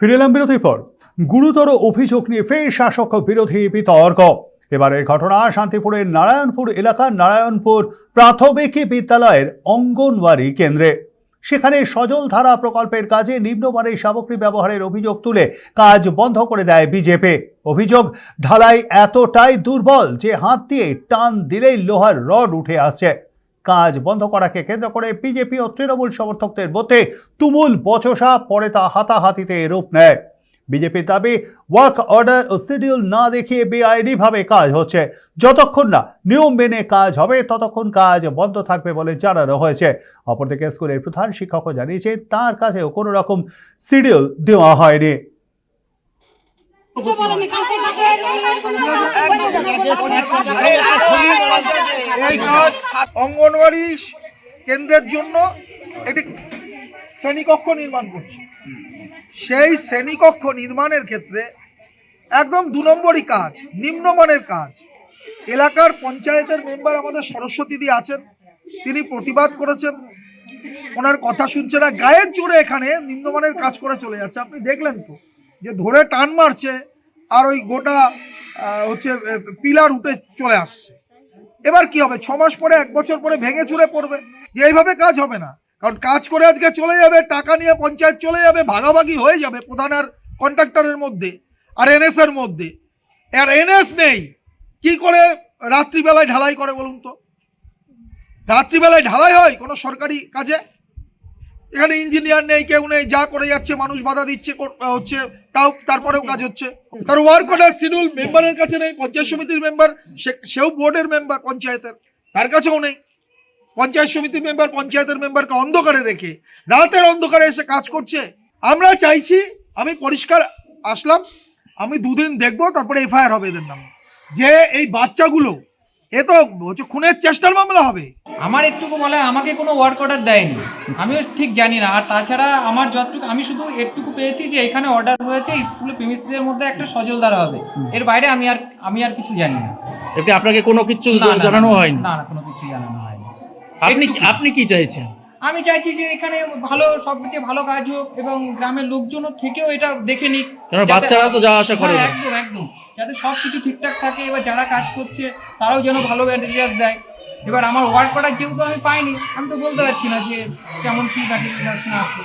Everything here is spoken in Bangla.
ফিরে এলাম বিরতির পর। গুরুতর অভিযোগ নিয়ে ফের শাসক বিরোধী বিতর্ক। এবারের ঘটনা শান্তিপুরের নারায়ণপুর এলাকার নারায়ণপুর প্রাথমিক বিদ্যালয়ের অঙ্গনওয়াড়ি কেন্দ্রে। সেখানে সজল ধারা প্রকল্পের কাজে নিম্নমানের সামগ্রী ব্যবহারের অভিযোগ তুলে কাজ বন্ধ করে দেয় বিজেপি। অভিযোগ, ঢালাই এতটাই দুর্বল যে হাত দিয়ে টান দিলেই লোহার রড উঠে আসছে। কাজ বন্ধ করাকে কেন্দ্র করে বিজেপি ও তৃণমূল সমর্থকদের মধ্যে তুমুল বচসা, পরে তা হাতাহাতিতে রূপ নেয়। বিজেপির দাবি ওয়ার্ক অর্ডার ও শিডিউল না দেখিয়ে বেআইনি ভাবে কাজ হচ্ছে। যতক্ষণ না নিয়ম মেনে কাজ হবে, ততক্ষণ কাজ বন্ধ থাকবে বলে জানানো হয়েছে। অপরদিকে স্কুলের প্রধান শিক্ষকও জানিয়েছে তার কাছেও কোনো রকম শিডিউল দেওয়া হয়নি। এই অঙ্গনওয়াড়ি কেন্দ্রের জন্য একটি শ্রেণীকক্ষ নির্মাণ করছে। সেই শ্রেণীকক্ষ নির্মাণের ক্ষেত্রে একদম দু নম্বরই কাজ, নিম্নমানের কাজ। এলাকার পঞ্চায়েতের মেম্বার আমাদের সরস্বতী দি আছেন, তিনি প্রতিবাদ করেছেন। ওনার কথা শুনছে না গায়ের জোরে এখানে নিম্নমানের কাজ করে চলে যাচ্ছে। আপনি দেখলেন তো? যে ধরে টান মারছে আর ওই গোটা হচ্ছে পিলার উঠে চলে আসছে। এবার কি হবে? ছ মাস পরে, এক বছর পরে ভেঙে চুরে পড়বে। যে এইভাবে কাজ হবে না। কারণ কাজ করে আজকে চলে যাবে, টাকা নিয়ে পঞ্চায়েত চলে যাবে, ভাগাভাগি হয়ে যাবে প্রধান আর কন্ট্রাক্টরের মধ্যে আর এনএস এর মধ্যে। আর এনএস নেই। কি করে রাত্রিবেলায় ঢালাই করে বলুন তো? রাত্রিবেলায় ঢালাই হয় কোনো সরকারি কাজে? এখানে ইঞ্জিনিয়ার নেই, কেউ নেই, যা করে যাচ্ছে মানুষ বাধা দিচ্ছে হচ্ছে তাও তারপরেও কাজ হচ্ছে। তার ওয়ার্ক অর্ডার শিডিউল মেম্বারের কাছে নেই, পঞ্চায়েত সমিতির মেম্বার সেও বোর্ডের মেম্বার, পঞ্চায়েতের। তার কাছেও নেই। পঞ্চায়েত সমিতির মেম্বার, পঞ্চায়েতের মেম্বারকে অন্ধকারে রেখে রাতের অন্ধকারে এসে কাজ করছে। আমরা চাইছি, আমি পরিষ্কার আসলাম, আমি দুদিন দেখব, তারপরে এফআইআর হবে এদের নামে। যে এই বাচ্চাগুলো এ তো হচ্ছে খুনের চেষ্টার মামলা হবে। আমার একটুকু বলে আমাকে কোনো ওয়ার্ক অর্ডার দেয়নি। আমিও ঠিক জানি না। আর তাছাড়া আমার যতটুকু আমি শুধু একটুকু পেয়েছি যে এখানে অর্ডার হয়েছে স্কুলে প্রিমিসের মধ্যে একটা সজল দ্বারা হবে। এর বাইরে আমি আর আমি আর কিছু জানি না। এতে আপনাকে কোনো কিছু জানানো হয়নি? না না কোনো কিছু জানানো হয়নি। আপনি আপনি কি চাইছেন? আমি চাইছি যে এখানে ভালো সবচেয়ে ভালো কাজ হোক এবং গ্রামের লোকজনও থেকেও এটা দেখে নিক। বাচ্চারা তো যাওয়া আসা করে হ্যাঁ, একদম একদম। যাতে সব কিছু ঠিকঠাক থাকে, এবার যারা কাজ করছে তারাও যেন ভালো ম্যাটেরিয়ালস দেয়। এবার আমার ওয়ার্ক অর্ডার যেহেতু আমি পাইনি, আমি তো বলতে পারছি না যে কেমন কী ম্যাটেরিয়ালস আসছে